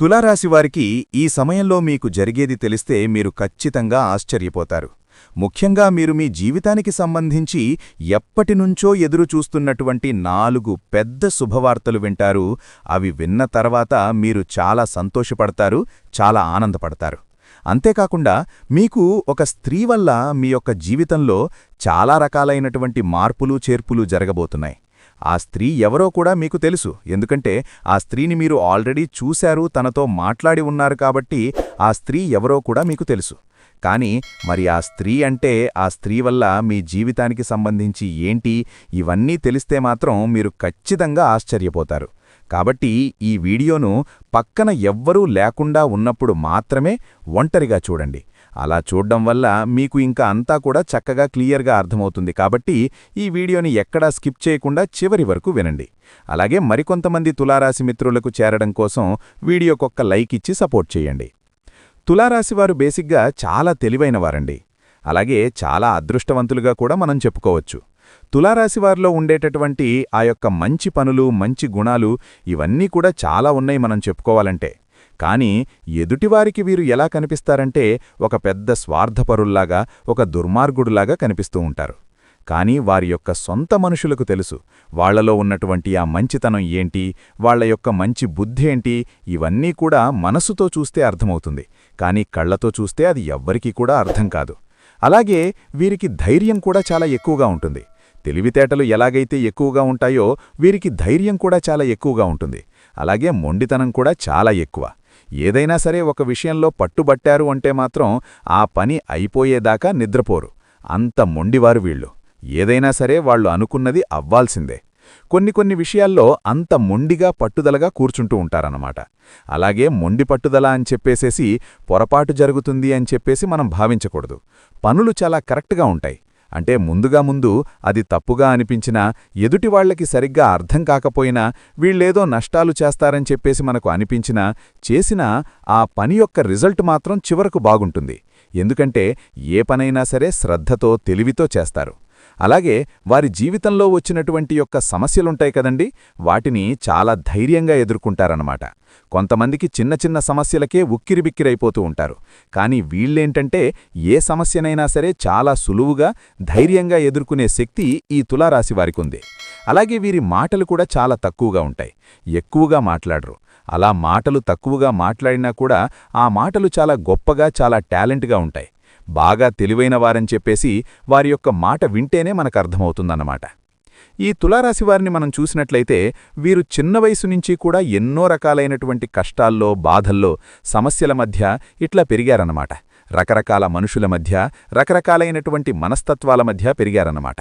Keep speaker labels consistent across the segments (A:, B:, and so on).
A: తులారాశివారికి ఈ సమయంలో మీకు జరిగేది తెలిస్తే మీరు ఖచ్చితంగా ఆశ్చర్యపోతారు. ముఖ్యంగా మీరు మీ జీవితానికి సంబంధించి ఎప్పటినుంచో ఎదురుచూస్తున్నటువంటి నాలుగు పెద్ద శుభవార్తలు వింటారు. అవి విన్న తర్వాత మీరు చాలా సంతోషపడతారు చాలా ఆనందపడతారు. అంతేకాకుండా మీకు ఒక స్త్రీ వల్ల మీ యొక్క జీవితంలో చాలా రకాలైనటువంటి మార్పులు చేర్పులు జరగబోతున్నాయి. ఆ స్త్రీ ఎవరో కూడా మీకు తెలుసు. ఎందుకంటే ఆ స్త్రీని మీరు ఆల్రెడీ చూశారు తనతో మాట్లాడి ఉన్నారు కాబట్టి ఆ స్త్రీ ఎవరో కూడా మీకు తెలుసు. కానీ మరి ఆ స్త్రీ అంటే ఆ స్త్రీ వల్ల మీ జీవితానికి సంబంధించి ఏంటి ఇవన్నీ తెలిస్తే మాత్రం మీరు ఖచ్చితంగా ఆశ్చర్యపోతారు. కాబట్టి ఈ వీడియోను పక్కన ఎవ్వరూ లేకుండా ఉన్నప్పుడు మాత్రమే ఒంటరిగా చూడండి. అలా చూడ్డం వల్ల మీకు ఇంకా అంతా కూడా చక్కగా క్లియర్గా అర్థమవుతుంది కాబట్టి ఈ వీడియోని ఎక్కడా స్కిప్ చేయకుండా చివరి వరకు వినండి. అలాగే మరికొంతమంది తులారాశి మిత్రులకు చేరడం కోసం వీడియోకొక్క లైక్ ఇచ్చి సపోర్ట్ చేయండి. తులారాశివారు బేసిక్గా చాలా తెలివైనవారండి. అలాగే చాలా అదృష్టవంతులుగా కూడా మనం చెప్పుకోవచ్చు. తులారాశివారిలో ఉండేటటువంటి ఆ యొక్క మంచి పనులు మంచి గుణాలు ఇవన్నీ కూడా చాలా ఉన్నాయి మనం చెప్పుకోవాలంటే. కానీ ఎదుటివారికి వీరు ఎలా కనిపిస్తారంటే ఒక పెద్ద స్వార్థపరుల్లాగా ఒక దుర్మార్గుడులాగా కనిపిస్తూ ఉంటారు. కానీ వారి యొక్క సొంత మనుషులకు తెలుసు వాళ్ళలో ఉన్నటువంటి ఆ మంచితనం ఏంటి వాళ్ళ యొక్క మంచి బుద్ధి ఏంటి ఇవన్నీ కూడా మనసుతో చూస్తే అర్థమవుతుంది. కానీ కళ్ళతో చూస్తే అది ఎవ్వరికీ కూడా అర్థం కాదు. అలాగే వీరికి ధైర్యం కూడా చాలా ఎక్కువగా ఉంటుంది. తెలివితేటలు ఎలాగైతే ఎక్కువగా ఉంటాయో వీరికి ధైర్యం కూడా చాలా ఎక్కువగా ఉంటుంది. అలాగే మొండితనం కూడా చాలా ఎక్కువ. ఏదైనా సరే ఒక విషయంలో పట్టుబట్టారు అంటే మాత్రం ఆ పని అయిపోయేదాకా నిద్రపోరు. అంత మొండివారు వీళ్ళు. ఏదైనా సరే వాళ్ళు అనుకున్నది అవ్వాల్సిందే. కొన్ని కొన్ని విషయాల్లో అంత మొండిగా పట్టుదలగా కూర్చుంటూ ఉంటారన్నమాట. అలాగే మొండి పట్టుదల అని చెప్పేసేసి పొరపాటు జరుగుతుంది అని చెప్పేసి మనం భావించకూడదు. పనులు చాలా కరెక్ట్గా ఉంటాయి. అంటే ముందుగా ముందు అది తప్పుగా అనిపించినా ఎదుటివాళ్ళకి సరిగ్గా అర్థం కాకపోయినా వీళ్ళేదో నష్టాలు చేస్తారని చెప్పేసి మనకు అనిపించినా చేసినా ఆ పని యొక్క రిజల్ట్ మాత్రం చివరకు బాగుంటుంది. ఎందుకంటే ఏ పనైనా సరే శ్రద్ధతో తెలివితో చేస్తారు. అలాగే వారి జీవితంలో వచ్చినటువంటి యొక్క సమస్యలుంటాయి కదండి వాటిని చాలా ధైర్యంగా ఎదుర్కొంటారన్నమాట. కొంతమందికి చిన్న చిన్న సమస్యలకే ఉక్కిరిబిక్కిరైపోతూ ఉంటారు. కానీ వీళ్ళేంటంటే ఏ సమస్యనైనా సరే చాలా సులువుగా ధైర్యంగా ఎదుర్కొనే శక్తి ఈ తులారాశి వారికుంది. అలాగే వీరి మాటలు కూడా చాలా తక్కువగా ఉంటాయి. ఎక్కువగా మాట్లాడరు. అలా మాటలు తక్కువగా మాట్లాడినా కూడా ఆ మాటలు చాలా గొప్పగా చాలా టాలెంట్గా ఉంటాయి. బాగా తెలివైన వారని చెప్పేసి వారి యొక్క మాట వింటేనే మనకర్థమవుతుందన్నమాట. ఈ తులారాశివారిని మనం చూసినట్లయితే వీరు చిన్న వయసు నుంచి కూడా ఎన్నో రకాలైనటువంటి కష్టాల్లో బాధల్లో సమస్యల మధ్య ఇట్లా పెరిగారన్నమాట. రకరకాల మనుషుల మధ్య రకరకాలైనటువంటి మనస్తత్వాల మధ్య పెరిగారన్నమాట.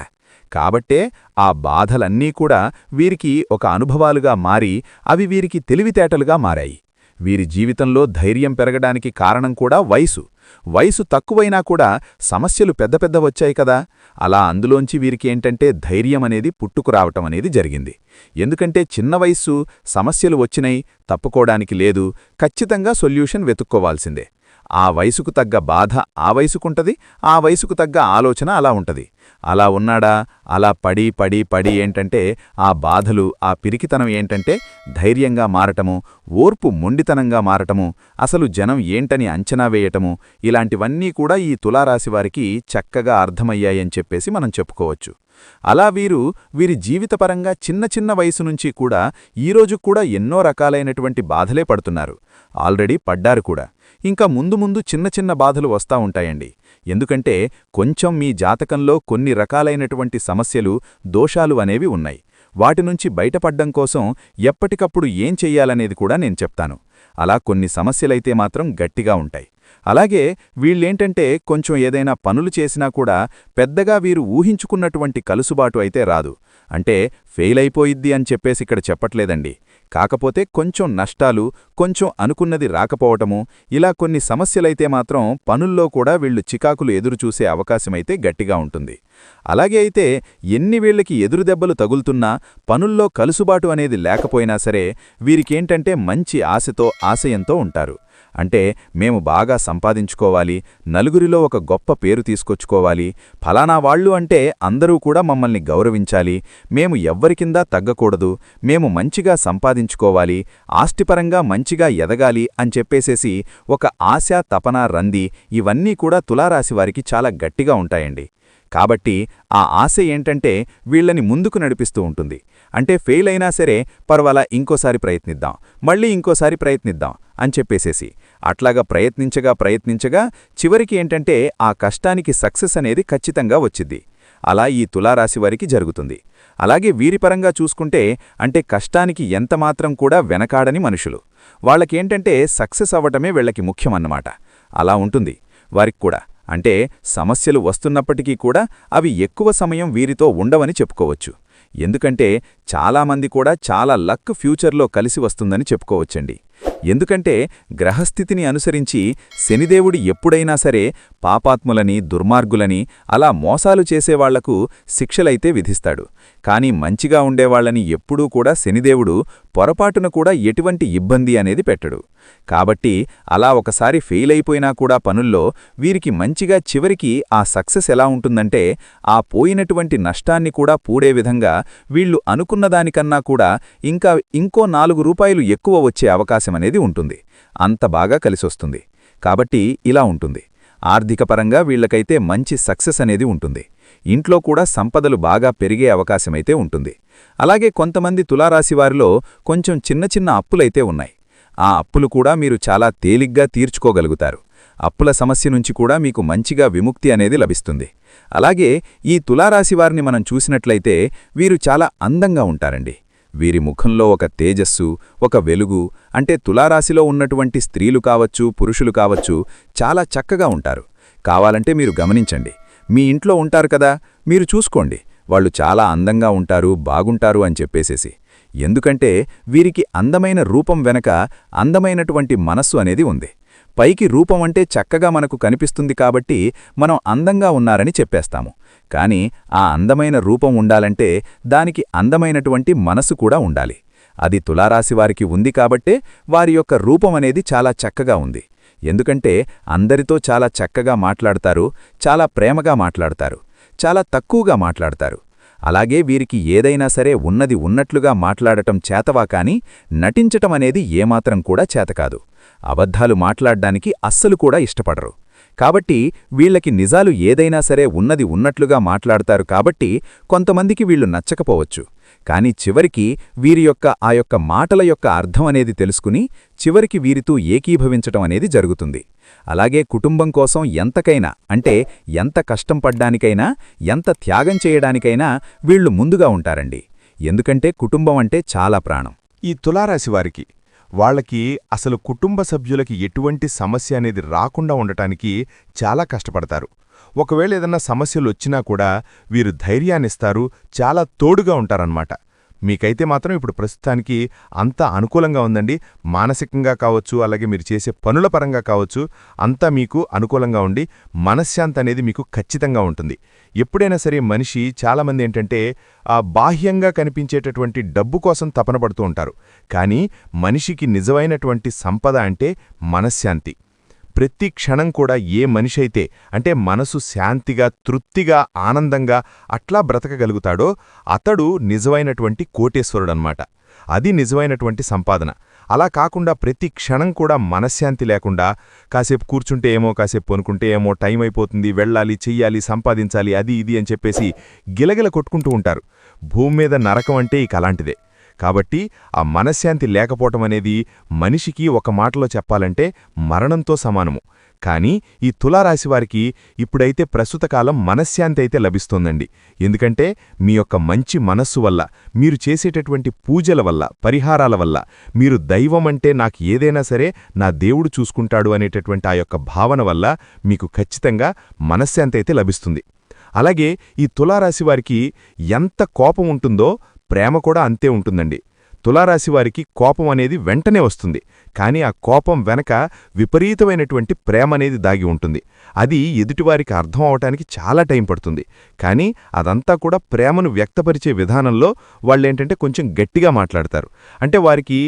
A: కాబట్టే ఆ బాధలన్నీ కూడా వీరికి ఒక అనుభవాలుగా మారి అవి వీరికి తెలివితేటలుగా మారాయి. వీరి జీవితంలో ధైర్యం పెరగడానికి కారణం కూడా వయసు. వయసు తక్కువైనా కూడా సమస్యలు పెద్ద పెద్ద వచ్చాయి కదా. అలా అందులోంచి వీరికేంటంటే ధైర్యం అనేది పుట్టుకురావటం అనేది జరిగింది. ఎందుకంటే చిన్న వయస్సు సమస్యలు వచ్చినై తప్పుకోవడానికి లేదు ఖచ్చితంగా సొల్యూషన్ వెతుక్కోవాల్సిందే. ఆ వయసుకు తగ్గ బాధ ఆ వయసుకుంటది ఆ వయసుకు తగ్గ ఆలోచన అలా ఉంటది. అలా ఉన్నాడా? అలా పడి పడి పడి ఏంటంటే ఆ బాధలు ఆ పిరికితనం ఏంటంటే ధైర్యంగా మారటము ఓర్పు మొండితనంగా మారటము అసలు జనం ఏంటని అంచనా వేయటము ఇలాంటివన్నీ కూడా ఈ తులారాశివారికి చక్కగా అర్థమయ్యాయని చెప్పేసి మనం చెప్పుకోవచ్చు. అలా వీరు వీరి జీవితపరంగా చిన్న చిన్న వయసు నుంచి కూడా ఈరోజు కూడా ఎన్నో రకాలైనటువంటి బాధలే పడుతున్నారు. ఆల్రెడీ పడ్డారు కూడా. ఇంకా ముందు ముందు చిన్న చిన్న బాధలు వస్తా ఉంటాయండి. ఎందుకంటే కొంచెం మీ జాతకంలో కొన్ని రకాలైనటువంటి సమస్యలు దోషాలు అనేవి ఉన్నాయి. వాటి నుంచి బయటపడ్డం కోసం ఎప్పటికప్పుడు ఏం చెయ్యాలనేది కూడా నేను చెప్తాను. అలా కొన్ని సమస్యలైతే మాత్రం గట్టిగా ఉంటాయి. అలాగే వీళ్ళేంటంటే కొంచెం ఏదైనా పనులు చేసినా కూడా పెద్దగా వీరు ఊహించుకున్నటువంటి కలుసుబాటు అయితే రాదు. అంటే ఫెయిల్ అయిపోయిద్ది అని చెప్పేసి ఇక్కడ చెప్పట్లేదండి. కాకపోతే కొంచెం నష్టాలు కొంచెం అనుకున్నది రాకపోవటము ఇలా కొన్ని సమస్యలైతే మాత్రం పనుల్లో కూడా వీళ్ళు చికాకులు ఎదురుచూసే అవకాశమైతే గట్టిగా ఉంటుంది. అలాగే అయితే ఎన్ని వీళ్ళకి ఎదురుదెబ్బలు తగులుతున్నా పనుల్లో కలుసుబాటు అనేది లేకపోయినా సరే వీరికేంటంటే మంచి ఆశతో ఆశయంతో ఉంటారు. అంటే మేము బాగా సంపాదించుకోవాలి నలుగురిలో ఒక గొప్ప పేరు తీసుకొచ్చుకోవాలి ఫలానా వాళ్ళు అంటే అందరూ కూడా మమ్మల్ని గౌరవించాలి మేము ఎవ్వరికిందా తగ్గకూడదు మేము మంచిగా సంపాదించుకోవాలి ఆస్తిపరంగా మంచిగా ఎదగాలి అని చెప్పేసేసి ఒక ఆశ తపన రంది ఇవన్నీ కూడా తులారాశివారికి చాలా గట్టిగా ఉంటాయండి. కాబట్టి ఆ ఆశ ఏంటంటే వీళ్ళని ముందుకు నడిపిస్తూ ఉంటుంది. అంటే ఫెయిల్ అయినా సరే పర్వాలా ఇంకోసారి ప్రయత్నిద్దాం మళ్ళీ ఇంకోసారి ప్రయత్నిద్దాం అని చెప్పేసేసి. అట్లాగా ప్రయత్నించగా ప్రయత్నించగా చివరికి ఏంటంటే ఆ కష్టానికి సక్సెస్ అనేది ఖచ్చితంగా వచ్చింది అలా ఈ తులారాశి వారికి జరుగుతుంది. అలాగే వీరిపరంగా చూసుకుంటే అంటే కష్టానికి ఎంతమాత్రం కూడా వెనకాడని మనుషులు. వాళ్ళకేంటంటే సక్సెస్ అవ్వటమే వీళ్ళకి ముఖ్యమన్నమాట. అలా ఉంటుంది. వారికి కూడా. అంటే సమస్యలు వస్తున్నప్పటికీ కూడా అవి ఎక్కువ సమయం వీరితో ఉండవని చెప్పుకోవచ్చు. ఎందుకంటే చాలామంది కూడా చాలా లక్ ఫ్యూచర్లో కలిసి వస్తుందని చెప్పుకోవచ్చండి. ఎందుకంటే గ్రహస్థితిని అనుసరించి శనిదేవుడు ఎప్పుడైనా సరే పాపాత్ములని దుర్మార్గులని అలా మోసాలు చేసేవాళ్ళకు శిక్షలైతే విధిస్తాడు. కాని మంచిగా ఉండేవాళ్ళని ఎప్పుడూ కూడా శనిదేవుడు పొరపాటున కూడా ఎటువంటి ఇబ్బంది అనేది పెట్టడు. కాబట్టి అలా ఒకసారి ఫెయిల్ అయిపోయినా కూడా పనుల్లో వీరికి మంచిగా చివరికి ఆ సక్సెస్ ఎలా ఉంటుందంటే ఆ పోయినటువంటి నష్టాన్ని కూడా పూడే విధంగా వీళ్ళు అనుకున్నదానికన్నా కూడా ఇంకా ఇంకో నాలుగు రూపాయలు ఎక్కువ వచ్చే అవకాశం అనేది ఉంటుంది. అంత బాగా కలిసొస్తుంది. కాబట్టి ఇలా ఉంటుంది. ఆర్థికపరంగా వీళ్ళకైతే మంచి సక్సెస్ అనేది ఉంటుంది. ఇంట్లో కూడా సంపదలు బాగా పెరిగే అవకాశమైతే ఉంటుంది. అలాగే కొంతమంది తులారాశివారిలో కొంచెం చిన్న చిన్న అప్పులైతే ఉన్నాయి. ఆ అప్పులు కూడా మీరు చాలా తేలిగ్గా తీర్చుకోగలుగుతారు. అప్పుల సమస్య నుంచి కూడా మీకు మంచిగా విముక్తి అనేది లభిస్తుంది. అలాగే ఈ తులారాశివారిని మనం చూసినట్లయితే వీరు చాలా అందంగా ఉంటారండి. వీరి ముఖంలో ఒక తేజస్సు ఒక వెలుగు అంటే తులారాశిలో ఉన్నటువంటి స్త్రీలు కావచ్చు పురుషులు కావచ్చు చాలా చక్కగా ఉంటారు. కావాలంటే మీరు గమనించండి. మీ ఇంట్లో ఉంటారు కదా మీరు చూసుకోండి. వాళ్ళు చాలా అందంగా ఉంటారు బాగుంటారు అని చెప్పేసేసి. ఎందుకంటే వీరికి అందమైన రూపం వెనక అందమైనటువంటి మనస్సు అనేది ఉంది. పైకి రూపం అంటే చక్కగా మనకు కనిపిస్తుంది కాబట్టి మనం అందంగా ఉన్నారని చెప్పేస్తాము. కాని ఆ అందమైన రూపం ఉండాలంటే దానికి అందమైనటువంటి మనసు కూడా ఉండాలి. అది తులారాశివారికి ఉంది కాబట్టే వారి యొక్క రూపం అనేది చాలా చక్కగా ఉంది. ఎందుకంటే అందరితో చాలా చక్కగా మాట్లాడతారు చాలా ప్రేమగా మాట్లాడతారు చాలా తక్కువగా మాట్లాడతారు. అలాగే వీరికి ఏదైనా సరే ఉన్నది ఉన్నట్లుగా మాట్లాడటం చేతవా కాని నటించటం అనేది ఏమాత్రం కూడా చేతకాదు అబద్ధాలు మాట్లాడ్డానికి అస్సలు కూడా ఇష్టపడరు. కాబట్టి వీళ్ళకి నిజాలు ఏదైనా సరే ఉన్నది ఉన్నట్లుగా మాట్లాడతారు కాబట్టి కొంతమందికి వీళ్ళు నచ్చకపోవచ్చు. కాని చివరికి వీరి యొక్క ఆ యొక్క మాటల యొక్క అర్థం అనేది తెలుసుకుని చివరికి వీరితో ఏకీభవించటం అనేది జరుగుతుంది. అలాగే కుటుంబం కోసం ఎంతకైనా అంటే ఎంత కష్టం పడ్డానికైనా ఎంత త్యాగం చేయడానికైనా వీళ్ళు ముందుగా ఉంటారండి. ఎందుకంటే కుటుంబం అంటే చాలా ప్రాణం.
B: ఈ తులారాశివారికి వాళ్ళకి అసలు కుటుంబ సభ్యులకి ఎటువంటి సమస్య అనేది రాకుండా ఉండటానికి చాలా కష్టపడతారు. ఒకవేళ ఏదన్నా సమస్యలు వచ్చినా కూడా వీరు ధైర్యాన్నిస్తారు చాలా తోడుగా ఉంటారన్నమాట. మీకైతే మాత్రం ఇప్పుడు ప్రస్తుతానికి అంతా అనుకూలంగా ఉందండి. మానసికంగా కావచ్చు అలాగే మీరు చేసే పనుల పరంగా కావచ్చు అంతా మీకు అనుకూలంగా ఉండి మనశ్శాంతి అనేది మీకు ఖచ్చితంగా ఉంటుంది. ఎప్పుడైనా సరే మనిషి చాలామంది ఏంటంటే ఆ బాహ్యంగా కనిపించేటటువంటి డబ్బు కోసం తపన పడుతూ ఉంటారు. కానీ మనిషికి నిజమైనటువంటి సంపద అంటే మనశ్శాంతి. ప్రతి క్షణం కూడా ఏ మనిషైతే అంటే మనసు శాంతిగా తృప్తిగా ఆనందంగా అట్లా బ్రతకగలుగుతాడో అతడు నిజమైనటువంటి కోటేశ్వరుడనమాట అది నిజమైనటువంటి సంపాదన. అలా కాకుండా ప్రతి క్షణం కూడా మనశ్శాంతి లేకుండా కాసేపు కూర్చుంటే ఏమో కాసేపు పొనుకుంటే ఏమో టైం అయిపోతుంది వెళ్ళాలి చెయ్యాలి సంపాదించాలి అది ఇది అని చెప్పేసి గిలగిల కొట్టుకుంటూ ఉంటారు. భూమి మీద నరకం అంటే ఇక అలాంటిదే. కాబట్టి ఆ మనశ్శాంతి లేకపోవటం అనేది మనిషికి ఒక మాటలో చెప్పాలంటే మరణంతో సమానము. కానీ ఈ తులారాశివారికి ఇప్పుడైతే ప్రస్తుత కాలం మనశ్శాంతి అయితే లభిస్తోందండి. ఎందుకంటే మీ యొక్క మంచి మనస్సు వల్ల మీరు చేసేటటువంటి పూజల వల్ల పరిహారాల వల్ల మీరు దైవమంటే నాకు ఏదైనా సరే నా దేవుడు చూసుకుంటాడు అనేటటువంటి ఆ యొక్క భావన వల్ల మీకు ఖచ్చితంగా మనశ్శాంతి అయితే లభిస్తుంది. అలాగే ఈ తులారాశివారికి ఎంత కోపం ఉంటుందో ప్రేమ కూడా అంతే ఉంటుందండి. తులారాశి వారికి కోపం అనేది వెంటనే వస్తుంది. కానీ ఆ కోపం వెనక విపరీతమైనటువంటి ప్రేమ అనేది దాగి ఉంటుంది. అది ఎదుటివారికి అర్థం అవటానికి చాలా టైం పడుతుంది. కానీ అదంతా కూడా ప్రేమను వ్యక్తపరిచే విధానంలో వాళ్ళేంటంటే కొంచెం గట్టిగా మాట్లాడతారు. అంటే వారికి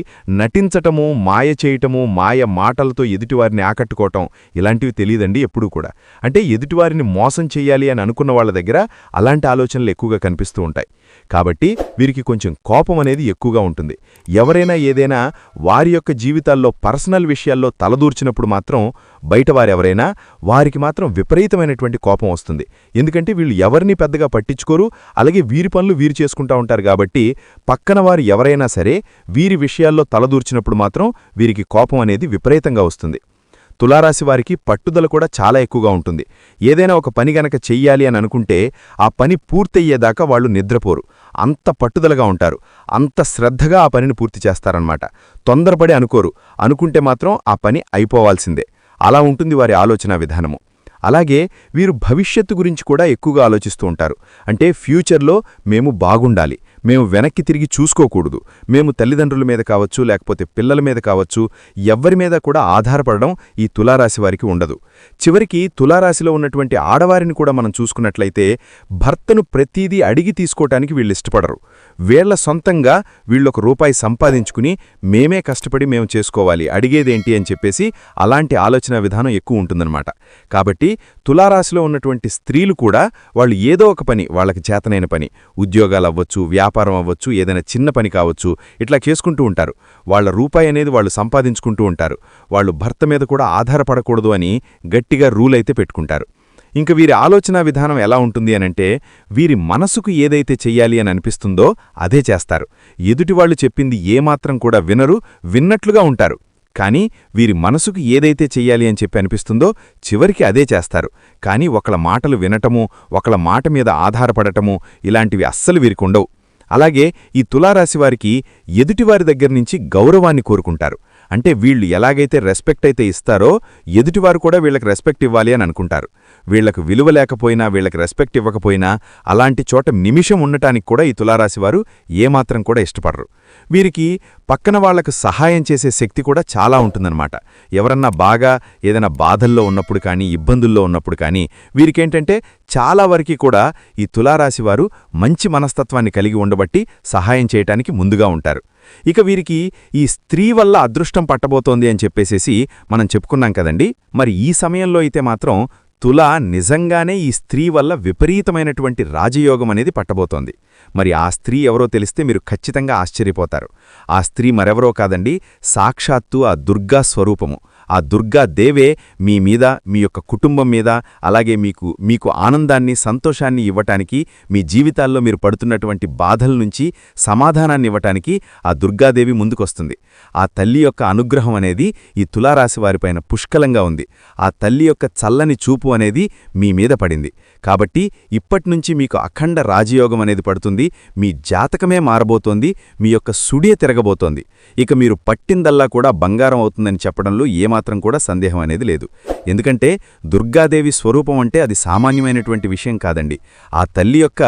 B: నటించటము మాయ చేయటము మాయ మాటలతో ఎదుటివారిని ఆకట్టుకోవటం ఇలాంటివి తెలియదండి ఎప్పుడూ కూడా. అంటే ఎదుటివారిని మోసం చేయాలి అని అనుకున్న వాళ్ళ దగ్గర అలాంటి ఆలోచనలు ఎక్కువగా కనిపిస్తూ ఉంటాయి. కాబట్టి వీరికి కొంచెం కోపం అనేది ఎక్కువగా ఉంటుంది. ఎవరైనా ఏదైనా వారి యొక్క జీవితాల్లో పర్సనల్ విషయాల్లో తలదూర్చినప్పుడు మాత్రం బయట వారెవరైనా వారికి మాత్రం విపరీతమైనటువంటి కోపం వస్తుంది. ఎందుకంటే వీళ్ళు ఎవరిని పెద్దగా పట్టించుకోరు అలాగే వీరి పనులు వీరు చేసుకుంటా ఉంటారు కాబట్టి పక్కన వారు ఎవరైనా సరే వీరి విషయాల్లో తలదూర్చినప్పుడు మాత్రం వీరికి కోపం అనేది విపరీతంగా వస్తుంది. తులారాశి వారికి పట్టుదల కూడా చాలా ఎక్కువగా ఉంటుంది. ఏదైనా ఒక పని గనక చెయ్యాలి అని అనుకుంటే ఆ పని పూర్తయ్యేదాకా వాళ్ళు నిద్రపోరు. అంత పట్టుదలగా ఉంటారు. అంత శ్రద్ధగా ఆ పనిని పూర్తి చేస్తారన్నమాట. తొందరపడి అనుకోరు. అనుకుంటే మాత్రం ఆ పని అయిపోవాల్సిందే. అలా ఉంటుంది వారి ఆలోచన విధానము. అలాగే వీరు భవిష్యత్తు గురించి కూడా ఎక్కువగా ఆలోచిస్తూ ఉంటారు. అంటే ఫ్యూచర్లో మేము బాగుండాలి. మేము వెనక్కి తిరిగి చూసుకోకూడదు. మేము తల్లిదండ్రుల మీద కావచ్చు లేకపోతే పిల్లల మీద కావచ్చు ఎవ్వరి మీద కూడా ఆధారపడడం ఈ తులారాశి వారికి ఉండదు. చివరికి తులారాశిలో ఉన్నటువంటి ఆడవారిని కూడా మనం చూసుకున్నట్లయితే భర్తను ప్రతీదీ అడిగి తీసుకోవటానికి వీళ్ళు ఇష్టపడరు. వీళ్ళ సొంతంగా వీళ్ళొక రూపాయి సంపాదించుకుని మేమే కష్టపడి మేము చేసుకోవాలి అడిగేదేంటి అని చెప్పేసి అలాంటి ఆలోచన విధానం ఎక్కువ ఉంటుందన్నమాట. కాబట్టి తులారాశిలో ఉన్నటువంటి స్త్రీలు కూడా వాళ్ళు ఏదో ఒక పని వాళ్ళకి చేతనైన పని ఉద్యోగాలు అవ్వచ్చు వ్యాపారం అవ్వచ్చు ఏదైనా చిన్న పని కావచ్చు ఇట్లా చేసుకుంటూ ఉంటారు. వాళ్ళ రూపాయి అనేది వాళ్ళు సంపాదించుకుంటూ ఉంటారు. వాళ్ళు భర్త మీద కూడా ఆధారపడకూడదు అని గట్టిగా రూల్ అయితే పెట్టుకుంటారు. ఇంక వీరి ఆలోచన విధానం ఎలా ఉంటుంది అనంటే వీరి మనసుకు ఏదైతే చెయ్యాలి అని అనిపిస్తుందో అదే చేస్తారు. ఎదుటివాళ్ళు చెప్పింది ఏమాత్రం కూడా వినరు విన్నట్లుగా ఉంటారు. కానీ వీరి మనసుకు ఏదైతే చెయ్యాలి అని చెప్పి అనిపిస్తుందో చివరికి అదే చేస్తారు. కానీ ఒకళ్ళ మాటలు వినటము ఒకళ్ళ మాట మీద ఆధారపడటము ఇలాంటివి అస్సలు వీరికుండవు అలాగే ఈ తులారాశివారికి ఎదుటివారి దగ్గర నుంచి గౌరవాన్ని కోరుకుంటారు. అంటే వీళ్ళు ఎలాగైతే రెస్పెక్ట్ అయితే ఇస్తారో ఎదుటివారు కూడా వీళ్ళకి రెస్పెక్ట్ ఇవ్వాలి అని అనుకుంటారు. వీళ్ళకు విలువ లేకపోయినా వీళ్ళకి రెస్పెక్ట్ ఇవ్వకపోయినా అలాంటి చోట నిమిషం ఉండటానికి కూడా ఈ తులారాశివారు ఏమాత్రం కూడా ఇష్టపడరు. వీరికి పక్కన వాళ్ళకు సహాయం చేసే శక్తి కూడా చాలా ఉంటుందన్నమాట. ఎవరన్నా బాగా ఏదైనా బాధల్లో ఉన్నప్పుడు కానీ ఇబ్బందుల్లో ఉన్నప్పుడు కానీ వీరికేంటంటే చాలా వరకు కూడా ఈ తులారాశివారు మంచి మనస్తత్వాన్ని కలిగి ఉండబట్టి సహాయం చేయటానికి ముందుగా ఉంటారు. ఇక వీరికి ఈ స్త్రీ వల్ల అదృష్టం పట్టబోతోంది అని చెప్పేసేసి మనం చెప్పుకున్నాం కదండి. మరి ఈ సమయంలో అయితే మాత్రం తుల నిజంగానే ఈ స్త్రీ వల్ల విపరీతమైనటువంటి రాజయోగం అనేది పట్టబోతోంది. మరి ఆ స్త్రీ ఎవరో తెలిస్తే మీరు ఖచ్చితంగా ఆశ్చర్యపోతారు. ఆ స్త్రీ మరెవరో కాదండి సాక్షాత్తు ఆ దుర్గా స్వరూపము. ఆ దుర్గా దేవే మీ మీద మీ యొక్క కుటుంబం మీద అలాగే మీకు మీకు ఆనందాన్ని సంతోషాన్ని ఇవ్వటానికి మీ జీవితాల్లో మీరు పడుతున్నటువంటి బాధల నుంచి సమాధానాన్ని ఇవ్వటానికి ఆ దుర్గాదేవి ముందుకొస్తుంది. ఆ తల్లి యొక్క అనుగ్రహం అనేది ఈ తులారాశి వారిపైన పుష్కలంగా ఉంది. ఆ తల్లి యొక్క చల్లని చూపు అనేది మీ మీద పడింది. కాబట్టి ఇప్పటినుంచి మీకు అఖండ రాజయోగం అనేది పడుతుంది మీ జాతకమే మారబోతోంది మీ యొక్క సుడియ తిరగబోతోంది. ఇక మీరు పట్టిందల్లా కూడా బంగారం అవుతుందని చెప్పడంలో ఏమాత్రం కూడా సందేహం అనేది లేదు. ఎందుకంటే దుర్గాదేవి స్వరూపం అంటే అది సామాన్యమైనటువంటి విషయం కాదండి. ఆ తల్లి యొక్క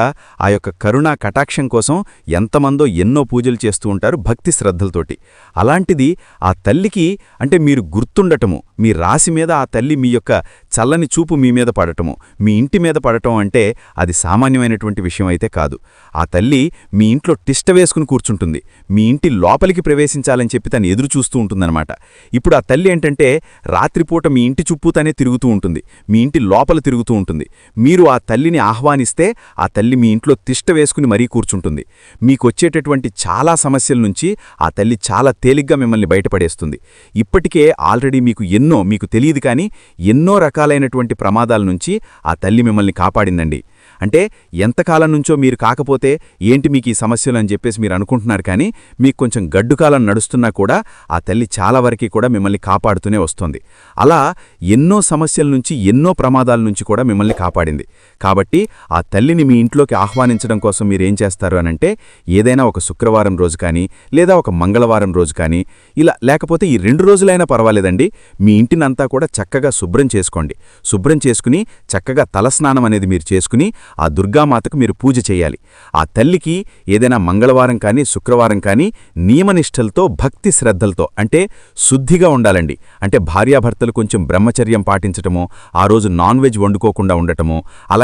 B: ఆ యొక్క కరుణా కటాక్షం కోసం ఎంతమందో ఎన్నో పూజలు చేస్తూ ఉంటారు భక్తి శ్రద్ధలతోటి. అలాంటిది ఆ తల్లికి అంటే మీరు గుర్తుండటము మీ రాశి మీద ఆ తల్లి మీ యొక్క చల్లని చూపు మీ మీద పడటము మీ ఇంటి మీద పడటం అంటే అది సామాన్యమైనటువంటి విషయం అయితే కాదు. ఆ తల్లి మీ ఇంట్లో టిష్ట వేసుకుని కూర్చుంటుంది. మీ ఇంటి లోపలికి ప్రవేశించాలని చెప్పి తను ఎదురు చూస్తూ ఉంటుందన్నమాట. ఇప్పుడు ఆ తల్లి ఏంటంటే రాత్రిపూట మీ ఇంటి చుప్పూతనే తిరుగుతూ ఉంటుంది. మీ ఇంటి లోపల తిరుగుతూ ఉంటుంది. మీరు ఆ తల్లిని ఆహ్వానిస్తే ఆ తల్లి మీ ఇంట్లో తిష్ట వేసుకుని మరీ కూర్చుంటుంది. మీకొచ్చేటటువంటి చాలా సమస్యల నుంచి ఆ తల్లి చాలా తేలిగ్గా మిమ్మల్ని బయటపడేస్తుంది. ఇప్పటికే ఆల్రెడీ మీకు ఎన్నో మీకు తెలియదు కానీ ఎన్నో రకాలైనటువంటి ప్రమాదాల నుంచి ఆ తల్లి మిమ్మల్ని కాపాడిందండి. అంటే ఎంతకాలం నుంచో మీరు కాకపోతే ఏంటి మీకు ఈ సమస్యలు అని చెప్పేసి మీరు అనుకుంటున్నారు కానీ మీకు కొంచెం గడ్డుకాలం నడుస్తున్నా కూడా ఆ తల్లి చాలా వరకు కూడా మిమ్మల్ని కాపాడుతూనే వస్తోంది. అలా ఎన్నో సమస్యల నుంచి ఎన్నో ప్రమాదాల నుంచి కూడా మిమ్మల్ని కాపాడింది. కాబట్టి ఆ తల్లిని మీ ఇంట్లోకి ఆహ్వానించడం కోసం మీరేం చేస్తారు అనంటే ఏదైనా ఒక శుక్రవారం రోజు కానీ లేదా ఒక మంగళవారం రోజు కానీ ఇలా లేకపోతే ఈ రెండు రోజులైనా పర్వాలేదండి. మీ ఇంటినంతా కూడా చక్కగా శుభ్రం చేసుకోండి. శుభ్రం చేసుకుని చక్కగా తలస్నానం అనేది మీరు చేసుకుని
A: ఆ దుర్గామాతకు మీరు పూజ చేయాలి. ఆ తల్లికి ఏదైనా మంగళవారం కానీ శుక్రవారం కానీ నియమనిష్టలతో భక్తి శ్రద్ధలతో అంటే శుద్ధిగా ఉండాలండి. అంటే భార్యాభర్తలు కొంచెం బ్రహ్మచర్యం పాటించటము ఆ రోజు నాన్ వెజ్ వండుకోకుండా ఉండటము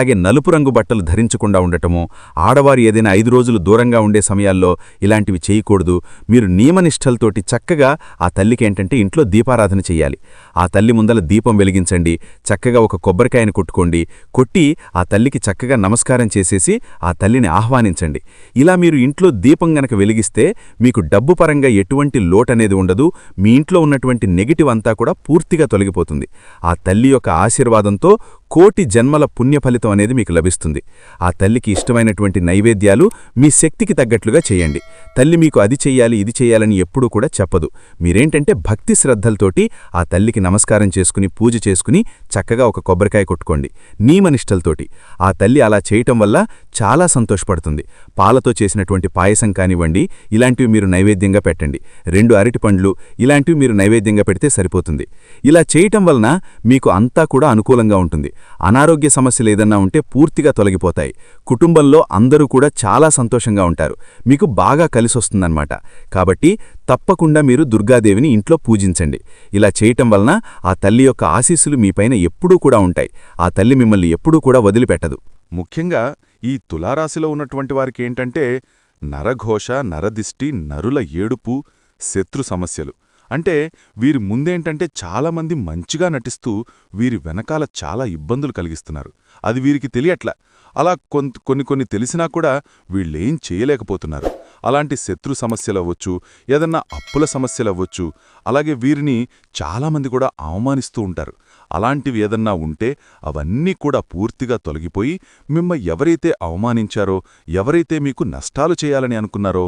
A: అలాగే నలుపు రంగు బట్టలు ధరించకుండా ఉండటము ఆడవారు ఏదైనా ఐదు రోజులు దూరంగా ఉండే సమయాల్లో ఇలాంటివి చేయకూడదు. మీరు నియమనిష్టలతోటి చక్కగా ఆ తల్లికి ఏంటంటే ఇంట్లో దీపారాధన చెయ్యాలి ఆ తల్లి ముందల దీపం వెలిగించండి చక్కగా ఒక కొబ్బరికాయను కొట్టుకోండి కొట్టి ఆ తల్లికి చక్కగా నమస్కారం చేసేసి ఆ తల్లిని ఆహ్వానించండి. ఇలా మీరు ఇంట్లో దీపం గనక వెలిగిస్తే మీకు డబ్బు పరంగా ఎటువంటి లోటనేది ఉండదు. మీ ఇంట్లో ఉన్నటువంటి నెగిటివ్ అంతా కూడా పూర్తిగా తొలగిపోతుంది. ఆ తల్లి యొక్క ఆశీర్వాదంతో కోటి జన్మల పుణ్య ఫలితం అనేది మీకు లభిస్తుంది. ఆ తల్లికి ఇష్టమైనటువంటి నైవేద్యాలు మీ శక్తికి తగ్గట్లుగా చేయండి. తల్లి మీకు అది చెయ్యాలి ఇది చెయ్యాలని ఎప్పుడూ కూడా చెప్పదు. మీరేంటంటే భక్తి శ్రద్ధలతోటి ఆ తల్లికి నమస్కారం చేసుకుని పూజ చేసుకుని చక్కగా ఒక కొబ్బరికాయ కొట్టుకోండి. నియమనిష్టలతోటి ఆ తల్లి అలా చేయటం వల్ల చాలా సంతోషపడుతుంది. పాలతో చేసినటువంటి పాయసం కానివ్వండి ఇలాంటివి మీరు నైవేద్యంగా పెట్టండి. రెండు అరటి పండ్లు ఇలాంటివి మీరు నైవేద్యంగా పెడితే సరిపోతుంది. ఇలా చేయటం వలన మీకు అంతా కూడా అనుకూలంగా ఉంటుంది. అనారోగ్య సమస్యలు ఏదన్నా ఉంటే పూర్తిగా తొలగిపోతాయి. కుటుంబంలో అందరూ కూడా చాలా సంతోషంగా ఉంటారు. మీకు బాగా కలిసొస్తుందన్నమాట. కాబట్టి తప్పకుండా మీరు దుర్గాదేవిని ఇంట్లో పూజించండి. ఇలా చేయటం వలన ఆ తల్లి యొక్క ఆశీస్సులు మీపైన ఎప్పుడూ కూడా ఉంటాయి. ఆ తల్లి మిమ్మల్ని ఎప్పుడూ కూడా వదిలిపెట్టదు.
B: ముఖ్యంగా ఈ తులారాశిలో ఉన్నటువంటి వారికి ఏంటంటే నరఘోష నరదిష్టి నరుల ఏడుపు శత్రు సమస్యలు. అంటే వీరి ముందేంటంటే చాలామంది మంచిగా నటిస్తూ వీరి వెనకాల చాలా ఇబ్బందులు కలిగిస్తున్నారు. అది వీరికి తెలియట్లా. అలా కొన్ని కొన్ని తెలిసినా కూడా వీళ్ళేం చేయలేకపోతున్నారు. అలాంటి శత్రు సమస్యలవ్వచ్చు ఏదన్నా అప్పుల సమస్యలవ్వచ్చు అలాగే వీరిని చాలామంది కూడా అవమానిస్తూ ఉంటారు. అలాంటివి ఏదన్నా ఉంటే అవన్నీ కూడా పూర్తిగా తొలగిపోయి మిమ్మ ఎవరైతే అవమానించారో ఎవరైతే మీకు నష్టాలు చేయాలని అనుకున్నారో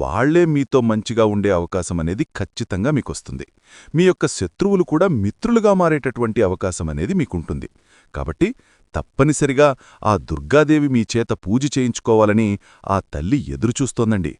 B: వాళ్ళే మీతో మంచిగా ఉండే అవకాశం అనేది ఖచ్చితంగా మీకొస్తుంది. మీ యొక్క శత్రువులు కూడా మిత్రులుగా మారేటటువంటి అవకాశం అనేది మీకుంటుంది. కాబట్టి తప్పనిసరిగా ఆ దుర్గాదేవి మీ చేత పూజ చేయించుకోవాలని ఆ తల్లి ఎదురుచూస్తోందండి.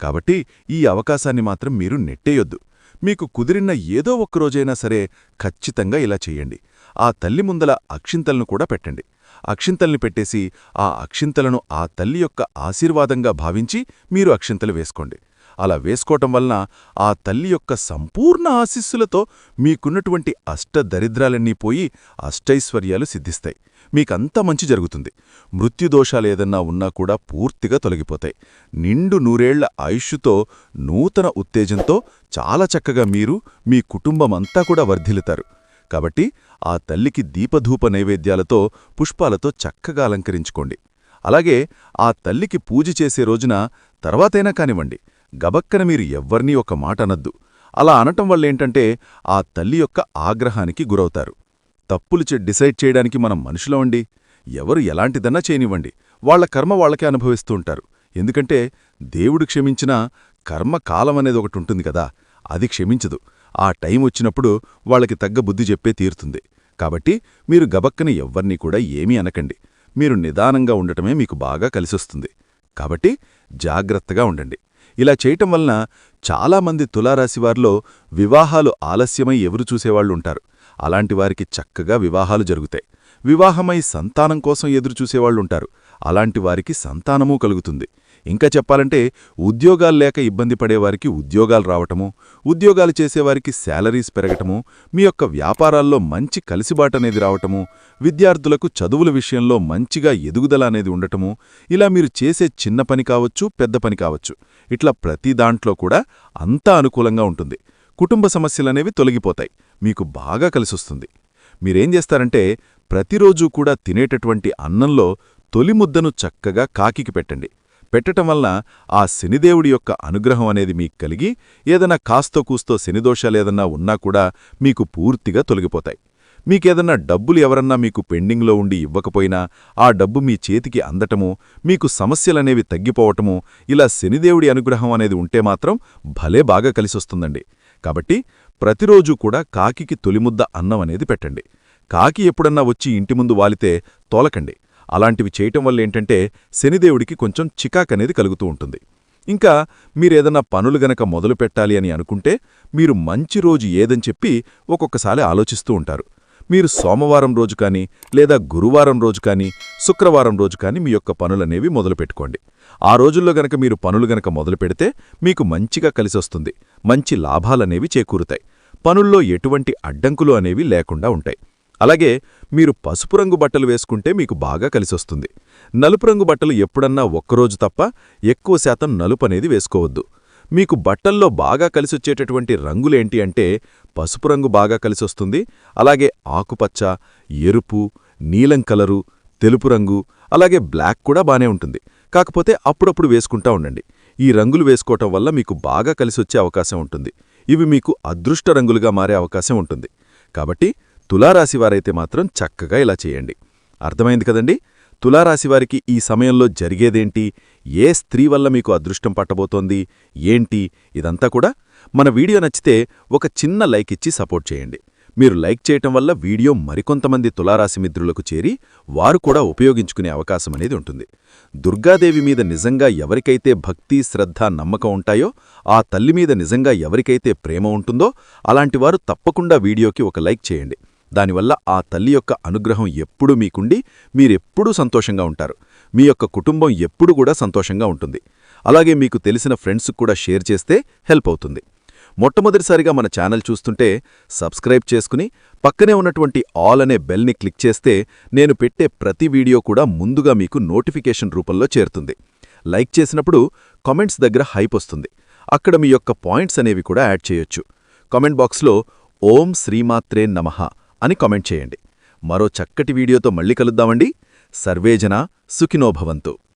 B: కాబట్టి ఈ అవకాశాన్ని మాత్రం మీరు నెట్టేయొద్దు. మీకు కుదిరిన ఏదో ఒక్కరోజైనా సరే ఖచ్చితంగా ఇలా చెయ్యండి ఆ తల్లి ముందల అక్షింతలను కూడా పెట్టండి. అక్షింతల్ని పెట్టేసి ఆ అక్షింతలను ఆ తల్లి యొక్క ఆశీర్వాదంగా భావించి మీరు అక్షింతలు వేసుకోండి. అలా వేసుకోవటం వలన ఆ తల్లి యొక్క సంపూర్ణ ఆశీస్సులతో మీకున్నటువంటి అష్టదరిద్రాలన్నీ పోయి అష్టైశ్వర్యాలు సిద్ధిస్తాయి. మీకంత మంచి జరుగుతుంది. మృత్యుదోషాలేదన్నా ఉన్నా కూడా పూర్తిగా తొలగిపోతాయి. నిండు నూరేళ్ళ ఆయుష్తో నూతన ఉత్తేజంతో చాలా చక్కగా మీరు మీ కుటుంబమంతా కూడా వర్ధిల్లుతారు. కాబట్టి ఆ తల్లికి దీపధూప నైవేద్యాలతో పుష్పాలతో చక్కగా అలంకరించుకోండి. అలాగే ఆ తల్లికి పూజ చేసే రోజున తర్వాతైనా కానివ్వండి. గబక్కన మీరు ఎవ్వర్నీ ఒక మాట అనద్దు. అలా అనటం వల్లేంటంటే ఆ తల్లి యొక్క ఆగ్రహానికి గురవుతారు. తప్పులు చె డిసైడ్ చేయడానికి మనం మనుషులవండి ఎవరు ఎలాంటిదన్నా చేయనివ్వండి. వాళ్ళ కర్మ వాళ్ళకే అనుభవిస్తూ ఉంటారు. ఎందుకంటే దేవుడు క్షమించినా కర్మ కాలం అనేది ఒకటి ఉంటుంది కదా. అది క్షమించదు. ఆ టైం వచ్చినప్పుడు వాళ్ళకి తగ్గ బుద్ధి చెప్పే తీరుతుంది. కాబట్టి మీరు గబక్కన ఎవ్వర్నీ కూడా ఏమీ అనకండి. మీరు నిదానంగా ఉండటమే మీకు బాగా కలిసొస్తుంది. కాబట్టి జాగ్రత్తగా ఉండండి. ఇలా చేయటం వలన చాలామంది తులారాశివారిలో వివాహాలు ఆలస్యమై ఎవరు చూసేవాళ్ళుంటారు అలాంటి వారికి చక్కగా వివాహాలు జరుగుతాయి. వివాహమై సంతానం కోసం ఎదురుచూసేవాళ్ళుంటారు అలాంటి వారికి సంతానమూ కలుగుతుంది. ఇంకా చెప్పాలంటే ఉద్యోగాలు లేక ఇబ్బంది పడేవారికి ఉద్యోగాలు రావటము ఉద్యోగాలు చేసేవారికి శాలరీస్ పెరగటము మీ యొక్క వ్యాపారాల్లో మంచి కలిసిబాటనేది రావటము విద్యార్థులకు చదువుల విషయంలో మంచిగా ఎదుగుదల అనేది ఉండటము ఇలా మీరు చేసే చిన్న పని కావచ్చు పెద్ద పని కావచ్చు. ఇట్లా ప్రతి దాంట్లో కూడా అంతా అనుకూలంగా ఉంటుంది. కుటుంబ సమస్యలనేవి తొలగిపోతాయి. మీకు బాగా కలిసొస్తుంది. మీరేం చేస్తారంటే ప్రతిరోజూ కూడా తినేటటువంటి అన్నంలో తొలి ముద్దను చక్కగా కాకికి పెట్టండి. పెట్టటం వలన ఆ శనిదేవుడి యొక్క అనుగ్రహం అనేది మీకు కలిగి ఏదన్నా కాస్తో కూస్తో శనిదోషాలేదన్నా ఉన్నా కూడా మీకు పూర్తిగా తొలగిపోతాయి. మీకేదన్నా డబ్బులు ఎవరన్నా మీకు పెండింగ్లో ఉండి ఇవ్వకపోయినా ఆ డబ్బు మీ చేతికి అందటము మీకు సమస్యలనేవి తగ్గిపోవటము ఇలా శనిదేవుడి అనుగ్రహం అనేది ఉంటే మాత్రం భలే బాగా కలిసొస్తుందండి. కాబట్టి ప్రతిరోజూ కూడా కాకికి తొలిముద్ద అన్నం అనేది పెట్టండి. కాకి ఎప్పుడన్నా వచ్చి ఇంటి ముందు వాలితే తోలకండి. అలాంటివి చేయటం వల్ల ఏంటంటే శనిదేవుడికి కొంచెం చికాకనేది కలుగుతూ ఉంటుంది. ఇంకా మీరేదన్నా పనులు గనక మొదలు పెట్టాలి అని అనుకుంటే మీరు మంచి రోజు ఏదని చెప్పి ఒక్కొక్కసారి ఆలోచిస్తూ ఉంటారు.
C: మీరు సోమవారం రోజు కానీ లేదా గురువారం రోజు కానీ శుక్రవారం రోజు కానీ మీ యొక్క పనులనేవి మొదలుపెట్టుకోండి. ఆ రోజుల్లో గనక మీరు పనులు గనక మొదలు పెడితే మీకు మంచిగా కలిసొస్తుంది మంచి లాభాలనేవి చేకూరుతాయి. పనుల్లో ఎటువంటి అడ్డంకులు అనేవి లేకుండా ఉంటాయి. అలాగే మీరు పసుపు రంగు బట్టలు వేసుకుంటే మీకు బాగా కలిసొస్తుంది నలుపు రంగు బట్టలు ఎప్పుడన్నా ఒక్కరోజు తప్ప ఎక్కువ శాతం నలుపు అనేది వేసుకోవద్దు. మీకు బట్టల్లో బాగా కలిసొచ్చేటటువంటి రంగులేంటి అంటే పసుపు రంగు బాగా కలిసొస్తుంది అలాగే ఆకుపచ్చ ఎరుపు నీలం కలరు తెలుపు రంగు అలాగే బ్లాక్ కూడా బానే ఉంటుంది. కాకపోతే అప్పుడప్పుడు వేసుకుంటా ఉండండి. ఈ రంగులు వేసుకోవటం వల్ల మీకు బాగా కలిసొచ్చే అవకాశం ఉంటుంది. ఇవి మీకు అదృష్ట రంగులుగా మారే అవకాశం ఉంటుంది. కాబట్టి తులారాశివారైతే మాత్రం చక్కగా ఇలా చేయండి. అర్థమైంది కదండి? తులారాశివారికి ఈ సమయంలో జరిగేదేంటి? ఏ స్త్రీ వల్ల మీకు అదృష్టం పట్టబోతోంది? ఏంటి? ఇదంతా కూడా? మన వీడియో నచ్చితే ఒక చిన్న లైక్ ఇచ్చి సపోర్ట్ చేయండి. మీరు లైక్ చేయటం వల్ల వీడియో మరికొంతమంది తులారాశి మిత్రులకు చేరి వారు కూడా ఉపయోగించుకునే అవకాశం అనేది ఉంటుంది. దుర్గాదేవి మీద నిజంగా ఎవరికైతే భక్తి శ్రద్ధ నమ్మకం ఉంటాయో ఆ తల్లి మీద నిజంగా ఎవరికైతే ప్రేమ ఉంటుందో అలాంటివారు తప్పకుండా వీడియోకి ఒక లైక్ చేయండి. దానివల్ల ఆ తల్లి యొక్క అనుగ్రహం ఎప్పుడూ మీకుండి మీరెప్పుడూ సంతోషంగా ఉంటారు. మీ యొక్క కుటుంబం ఎప్పుడు కూడా సంతోషంగా ఉంటుంది. అలాగే మీకు తెలిసిన ఫ్రెండ్స్కు కూడా షేర్ చేస్తే హెల్ప్ అవుతుంది. మొట్టమొదటిసారిగా మన ఛానల్ చూస్తుంటే సబ్స్క్రైబ్ చేసుకుని పక్కనే ఉన్నటువంటి ఆల్ అనే బెల్ని క్లిక్ చేస్తే నేను పెట్టే ప్రతి వీడియో కూడా ముందుగా మీకు నోటిఫికేషన్ రూపంలో చేరుతుంది. లైక్ చేసినప్పుడు కామెంట్స్ దగ్గర హైప్ వస్తుంది. అక్కడ మీ యొక్క పాయింట్స్ అనేవి కూడా యాడ్ చేయొచ్చు. కామెంట్ బాక్స్లో ఓం శ్రీమాత్రే నమః అని కామెంట్ చేయండి. మరో చక్కటి వీడియోతో మళ్ళీ కలుద్దామండి. సర్వేజన సుఖినోభవంతు